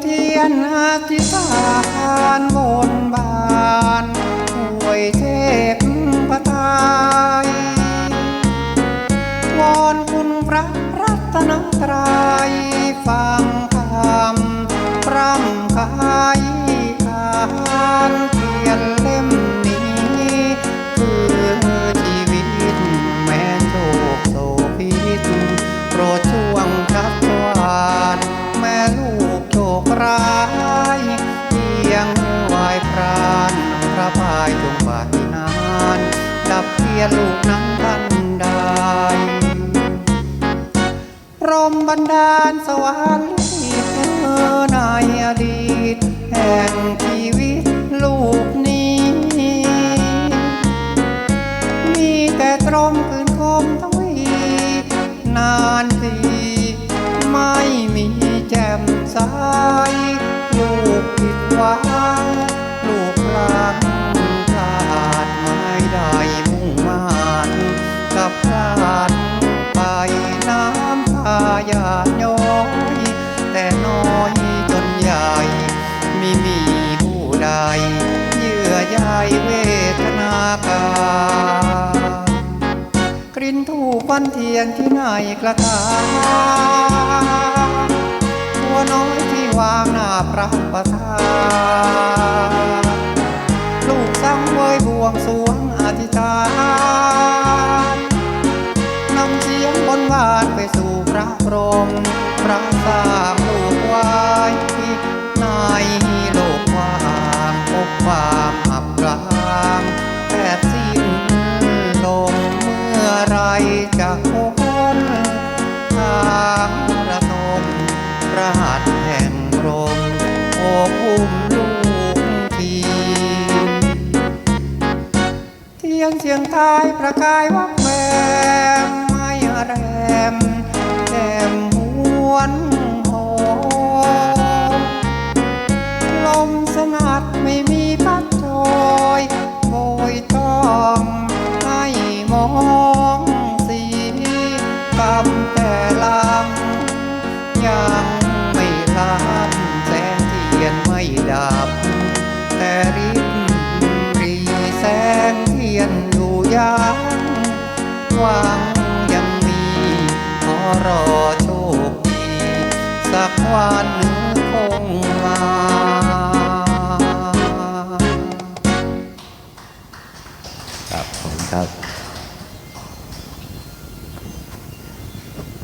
เทียนอธิษฐานบนบานหวยเทพพระทายวอนคุณพระรัตนตรัย ยลูกนั้นทันใดพรมบันดาลสวรรค์ที่เธอในอดีตแห่งชีวิตลูกนี้ มีแต่ตรมคืนคมทวีนานทีากลิ่นถูกวันเทียนที่ไหนกระทาตัวน้อยที่วางหน้าพระประธานลูกสังเวยบวงสวงอธิษฐานนำเสียงบนหวานไปสู่พระพรหมพระสร้างลูกไว้ ราชแห่งพรมโอบอุ้มลูกทีเทียนเสียงทายประกายวับแว หวังยังมีขอรอโชคดีสักวันคงมาครับขอบคุณครับ